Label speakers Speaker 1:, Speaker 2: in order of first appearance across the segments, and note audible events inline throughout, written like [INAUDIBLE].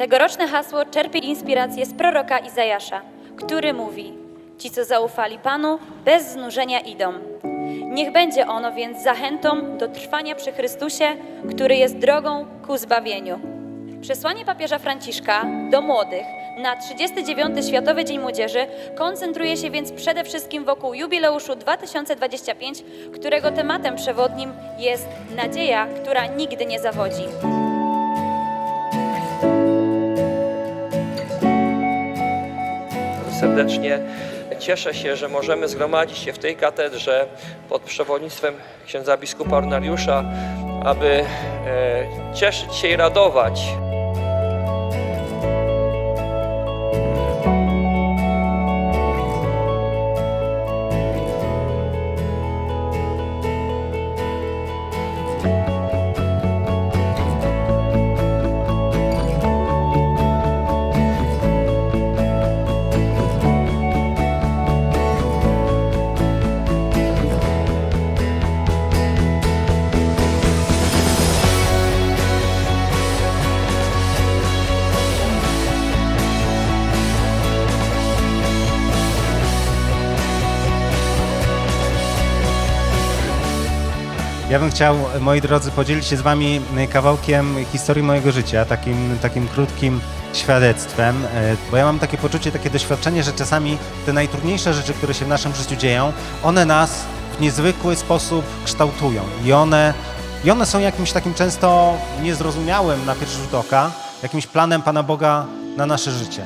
Speaker 1: Tegoroczne hasło czerpie inspirację z proroka Izajasza, który mówi: Ci, co zaufali Panu, bez znużenia idą. Niech będzie ono więc zachętą do trwania przy Chrystusie, który jest drogą ku zbawieniu. Przesłanie papieża Franciszka do młodych na 39. Światowy Dzień Młodzieży koncentruje się więc przede wszystkim wokół jubileuszu 2025, którego tematem przewodnim jest nadzieja, która nigdy nie zawodzi.
Speaker 2: Serdecznie. Cieszę się, że możemy zgromadzić się w tej katedrze pod przewodnictwem księdza biskupa Ornariusza, aby e, cieszyć się i radować
Speaker 3: Ja bym chciał, moi drodzy, podzielić się z Wami kawałkiem historii mojego życia, takim, takim krótkim świadectwem, e, bo ja mam takie poczucie, takie doświadczenie, że czasami te najtrudniejsze rzeczy, które się w naszym życiu dzieją, one nas w niezwykły sposób kształtują i one, i one są jakimś takim często niezrozumiałym na pierwszy rzut oka, jakimś planem Pana Boga na nasze życie.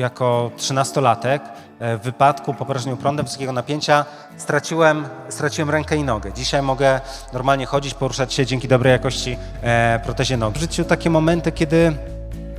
Speaker 3: jako trzynastolatek w wypadku po porażeniu prądem wysokiego napięcia straciłem, straciłem rękę i nogę. Dzisiaj mogę normalnie chodzić, poruszać się dzięki dobrej jakości e, protezie nogi. W życiu takie momenty, kiedy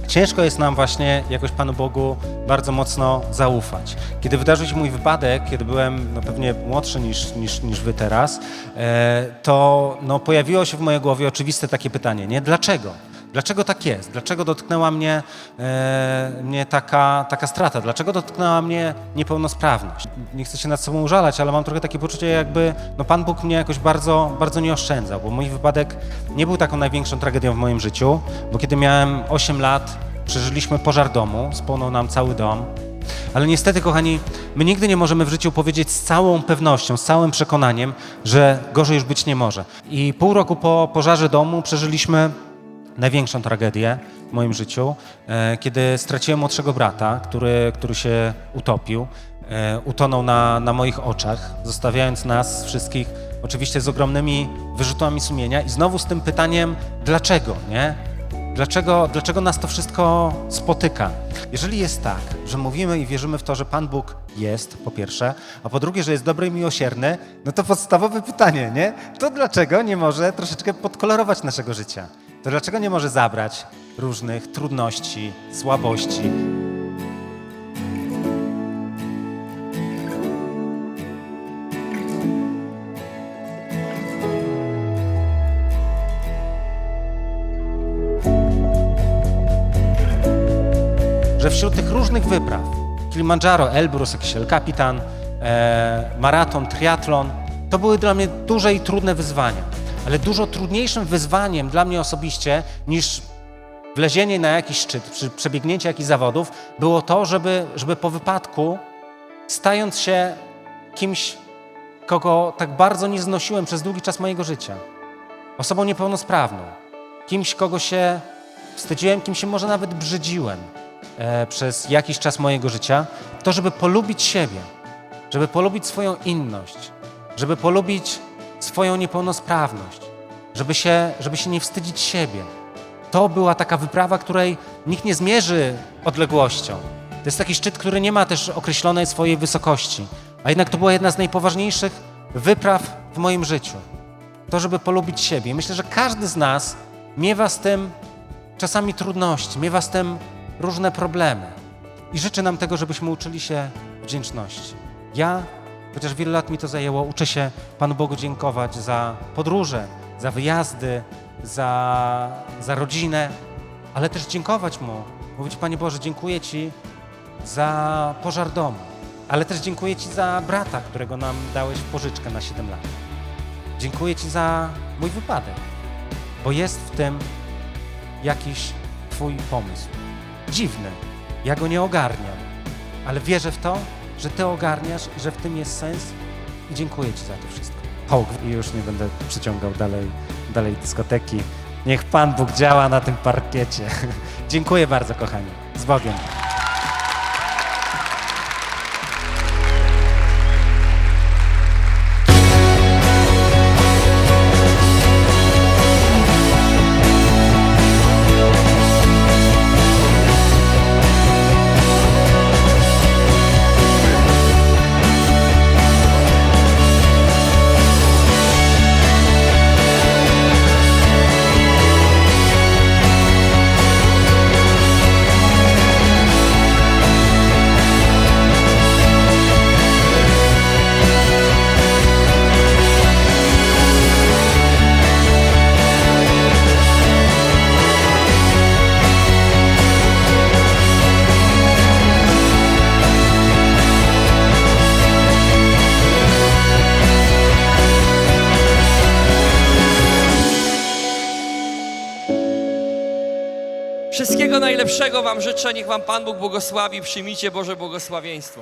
Speaker 3: ciężko jest nam właśnie jakoś Panu Bogu bardzo mocno zaufać. Kiedy wydarzył się mój wypadek, kiedy byłem no, pewnie młodszy niż, niż, niż Wy teraz, e, to no, pojawiło się w mojej głowie oczywiste takie pytanie, nie? Dlaczego? Dlaczego tak jest? Dlaczego dotknęła mnie, e, mnie taka, taka strata? Dlaczego dotknęła mnie niepełnosprawność? Nie chcę się nad sobą użalać, ale mam trochę takie poczucie, jakby no Pan Bóg mnie jakoś bardzo, bardzo nie oszczędzał, bo mój wypadek nie był taką największą tragedią w moim życiu, bo kiedy miałem 8 lat, przeżyliśmy pożar domu, spłonął nam cały dom. Ale niestety, kochani, my nigdy nie możemy w życiu powiedzieć z całą pewnością, z całym przekonaniem, że gorzej już być nie może. I pół roku po pożarze domu przeżyliśmy największą tragedię w moim życiu, e, kiedy straciłem młodszego brata, który, który się utopił. E, utonął na, na moich oczach, zostawiając nas wszystkich oczywiście z ogromnymi wyrzutami sumienia i znowu z tym pytaniem, dlaczego, nie? Dlaczego, dlaczego nas to wszystko spotyka? Jeżeli jest tak, że mówimy i wierzymy w to, że Pan Bóg jest, po pierwsze, a po drugie, że jest dobry i miłosierny, no to podstawowe pytanie, nie? To dlaczego nie może troszeczkę podkolorować naszego życia? To dlaczego nie może zabrać różnych trudności, słabości? że wśród tych różnych wypraw Kilimandżaro, Elbrus, jakiś El Capitan, e, maraton, triatlon to były dla mnie duże i trudne wyzwania. Ale dużo trudniejszym wyzwaniem dla mnie osobiście niż wlezienie na jakiś szczyt, czy przebiegnięcie jakichś zawodów było to, żeby, żeby po wypadku, stając się kimś, kogo tak bardzo nie znosiłem przez długi czas mojego życia, osobą niepełnosprawną, kimś, kogo się wstydziłem, kim się może nawet brzydziłem e, przez jakiś czas mojego życia, to żeby polubić siebie, żeby polubić swoją inność, żeby polubić swoją niepełnosprawność, żeby się, żeby się nie wstydzić siebie. To była taka wyprawa, której nikt nie zmierzy odległością. To jest taki szczyt, który nie ma też określonej swojej wysokości, a jednak to była jedna z najpoważniejszych wypraw w moim życiu. To, żeby polubić siebie. Myślę, że każdy z nas miewa z tym czasami trudności, miewa z tym różne problemy. I życzę nam tego, żebyśmy uczyli się wdzięczności. Ja, chociaż wiele lat mi to zajęło, uczę się Panu Bogu dziękować za podróże, za wyjazdy, za, za rodzinę, ale też dziękować Mu. Mówić, Panie Boże, dziękuję Ci za pożar domu, ale też dziękuję Ci za brata, którego nam dałeś w pożyczkę na 7 lat. Dziękuję Ci za mój wypadek. bo jest w tym jakiś Twój pomysł. Dziwny, ja go nie ogarniam, ale wierzę w to, że Ty ogarniasz i że w tym jest sens i dziękuję Ci za to wszystko. Hołk i już nie będę przyciągał dalej, dalej dyskoteki. Niech Pan Bóg działa na tym parkiecie. [LAUGHS] dziękuję bardzo, kochani. Z Bogiem.
Speaker 2: Wszystkiego najlepszego Wam życzę. Niech Wam Pan Bóg błogosławi. Przyjmijcie Boże błogosławieństwo.